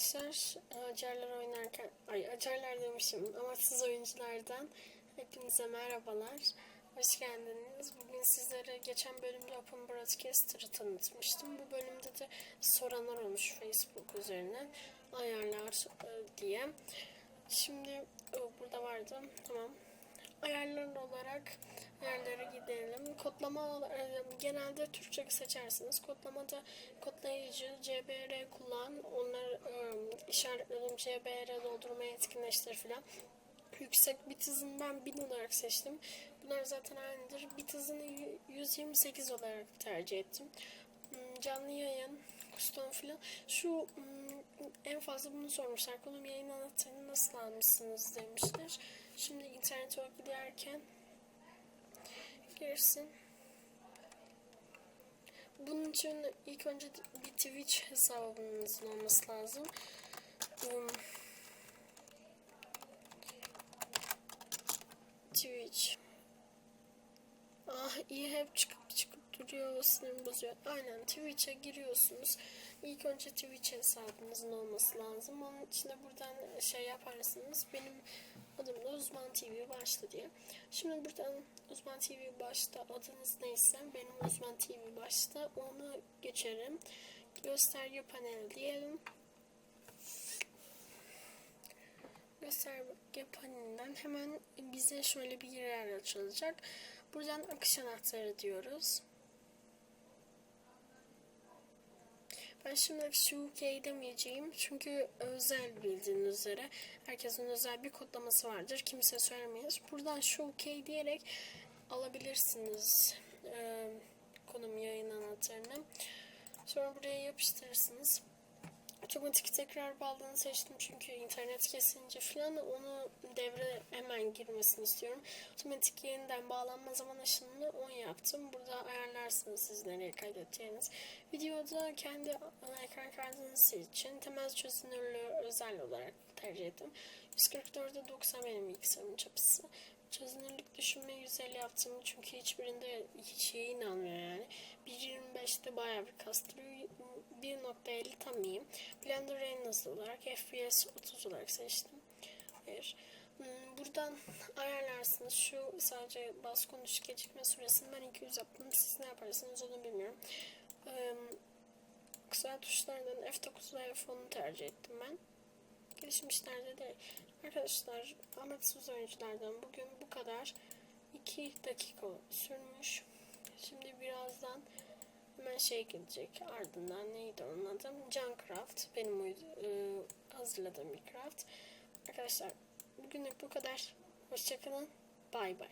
arkadaşlar. Acarlar oynarken, ay acarlar demişim. Amaçsız oyunculardan hepinize merhabalar. Hoş geldiniz. Bugün sizlere geçen bölümde Open Broadcaster'ı tanıtmıştım. Bu bölümde de soranlar olmuş Facebook üzerinden. Ayarlar e, diye. Şimdi o, burada vardı. Tamam. Ayarlar olarak. Kodlama olarak genelde Türkçe seçersiniz. Kodlamada kodlayıcı CBR kullan. Onları e, işaretledim. CBR doldurma etkinleştir filan. Yüksek bit hızını ben 1000 olarak seçtim. Bunlar zaten aynıdır. Bit hızını 128 olarak tercih ettim. Hmm, Canlı yayın, custom filan. Şu hmm, en fazla bunu sormuşlar. Konum yayın anahtarını nasıl almışsınız demişler. Şimdi internete giderken girsin. Bunun için ilk önce bir Twitch hesabınızın olması lazım. Um, Twitch. Ah iyi hep çıkıp çıkıp duruyor sinirim bozuyor. Aynen Twitch'e giriyorsunuz. İlk önce Twitch hesabınızın olması lazım. Onun için de buradan şey yaparsınız. Benim adım da Uzman TV başta diye. Şimdi buradan Uzman TV başta adınız neyse benim Uzman TV başta onu geçerim. Gösterge paneli diyelim. gösterge panelinden hemen bize şöyle bir yer açılacak. Buradan akış anahtarı diyoruz. Ben şimdi UK demeyeceğim çünkü özel bildiğiniz üzere herkesin özel bir kodlaması vardır. Kimse söylemeyiz. Buradan UK diyerek alabilirsiniz e, konum yayın anahtarını. Sonra buraya yapıştırırsınız otomatik tekrar bağlantı seçtim çünkü internet kesince falan onu devre hemen girmesini istiyorum. Otomatik yeniden bağlanma zaman aşımını 10 yaptım. Burada ayarlarsınız siz nereye kaydedeceğiniz. Videoda kendi ekran kartınız için temel çözünürlüğü özel olarak tercih ettim. 144'e 90 benim bilgisayarımın çapısı. Çözünürlük düşünme 150 yaptım çünkü hiçbirinde hiç şey inanmıyor yani. 1.25'te bayağı bir kastırıyor. 1.50 tam iyiyim. Blender en hızlı olarak FPS 30 olarak seçtim. Hayır. Hmm, Buradan ayarlarsınız. Şu sadece bas konuş gecikme süresini ben 200 yaptım. Siz ne yaparsınız onu bilmiyorum. Ee, kısa tuşlardan F9 ve F10'u tercih ettim ben. Gelişmişlerde de arkadaşlar amaçsız oyunculardan bugün bu kadar. 2 dakika sürmüş. Hemen şey gelecek. Ardından neydi onun adı? Juncraft. Benim e, hazırladığım bir craft. Arkadaşlar bugünlük bu kadar. Hoşçakalın. Bay bay.